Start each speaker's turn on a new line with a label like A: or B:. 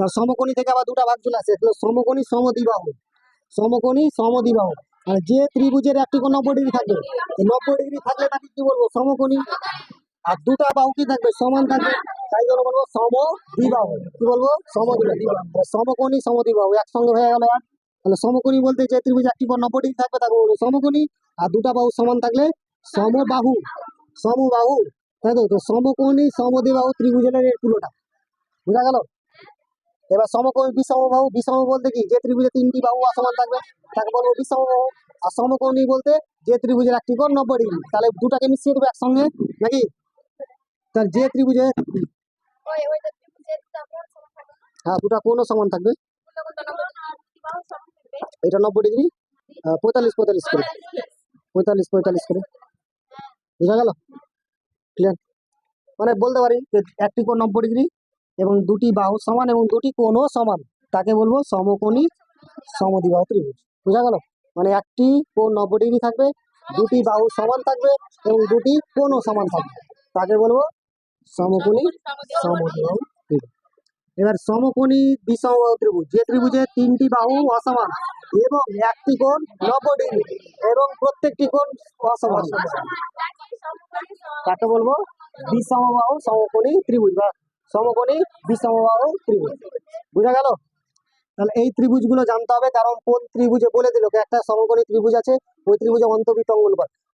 A: তার সমকোণী থেকে আবার দুটা ভাগ চলে আসে। সমকোণী সমদ্বিবাহু। সমকোণী সমদ্বিবাহু। আর যে ত্রিভুজের একটি কোণ নব্বই ডিগ্রি থাকবে নব্বই ডিগ্রি থাকলে তাকে কি বলব? সমকোণী। আর দুটা বাহু কি থাকবে? সমান থাকবে। তাই জন্য বলব সমদ্বিবাহু। কি বলব? সমদ্বিবাহু। সমকোণী সমদ্বিবাহু একসঙ্গে হয়ে গেল তাহলে সমকোণী বলতে যে ত্রিভুজ একটি কোণ নব্বই ডিগ্রি থাকবে, তাকে বলব সমকোণী। আর দুটা বাহু সমান থাকলে সমবাহু। সমবাহু। তাই তো? সমকোণী সমদ্বিবাহু ত্রিভুজের পুরোটা বুঝা গেল? এবার সমকোণী বিষমবাহু বিষম বলতে কি? যে ত্রিভুজে তিনটি বাহু অসমান থাকবে তাকে বলব বিষমবাহু। আর সমকোণী বলতে যে ত্রিভুজের একটি কোণ নব্বই ডিগ্রি। তাহলে দুটাকে মিশিয়ে দেবো একসঙ্গে নাকি? তার যে ত্রিভুজে হ্যাঁ দুটা কোণও সমান থাকবে। এটা নব্বই ডিগ্রি? পঁয়তাল্লিশ পঁয়তাল্লিশ করে। পঁয়তাল্লিশ পঁয়তাল্লিশ করে। বুঝা গেল? ক্লিয়ার মানে বলতে পারি যে একটি কোণ নব্বই ডিগ্রি এবং দুটি বাহু সমান এবং দুটি কোণও সমান। তাকে বলব সমকোণী সমদ্বিবাহু ত্রিভুজ। বুঝা গেল? মানে একটি কোণ নব্বই ডিগ্রি থাকবে, দুটি বাহু সমান থাকবে এবং দুটি কোণও সমান থাকবে। তাকে বলব সমকোণী সমদ্বিবাহু ত্রিভুজ। এবার সমকোণী বিষমবাহু ত্রিভুজ। যে ত্রিভুজের তিনটি বাহু অসমান এবং একটি কোণ নব্বই ডিগ্রি এবং প্রত্যেকটি কোণ অসমান। কাকে বলব বিষমবাহু সমকোণী ত্রিভুজ বা সমকোণী বিষমবাহু ত্রিভুজ। বুঝা গেল? তাহলে এই ত্রিভুজগুলো জানতে হবে, কারণ কোন ত্রিভুজে বলে দিল? একটা সমকোণী ত্রিভুজ আছে, ওই ত্রিভুজে অন্তবিত অঙ্গন